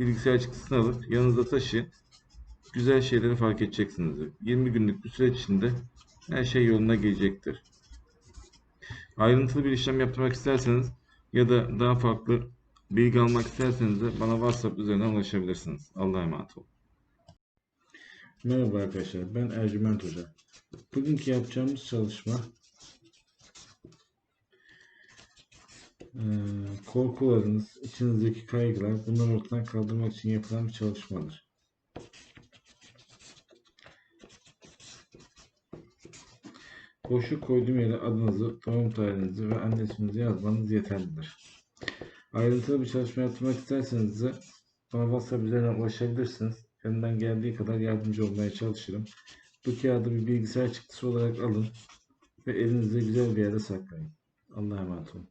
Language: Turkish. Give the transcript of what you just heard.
bilgisayar çıktısını alıp yanınızda taşıyın. Güzel şeyleri fark edeceksiniz. 20 günlük bir süreç içinde her şey yoluna gelecektir. Ayrıntılı bir işlem yaptırmak isterseniz ya da daha farklı bilgi almak isterseniz de bana WhatsApp üzerinden ulaşabilirsiniz. Allah'a emanet olun. Merhaba arkadaşlar. Ben Ercüment Hoca. Bugünkü yapacağımız çalışma Ee, korkularınız, içinizdeki kaygılar bunları ortadan kaldırmak için yapılan bir çalışmadır. Boşluk koyduğum yere adınızı, doğum tarihinizi ve anne isminizi yazmanız yeterlidir. Ayrıntılı bir çalışma yapmak isterseniz de bana WhatsApp üzerinden ulaşabilirsiniz. Elimden geldiği kadar yardımcı olmaya çalışırım. Bu kağıdı bir bilgisayar çıktısı olarak alın ve elinizde güzel bir yere saklayın. Allah'a emanet olun.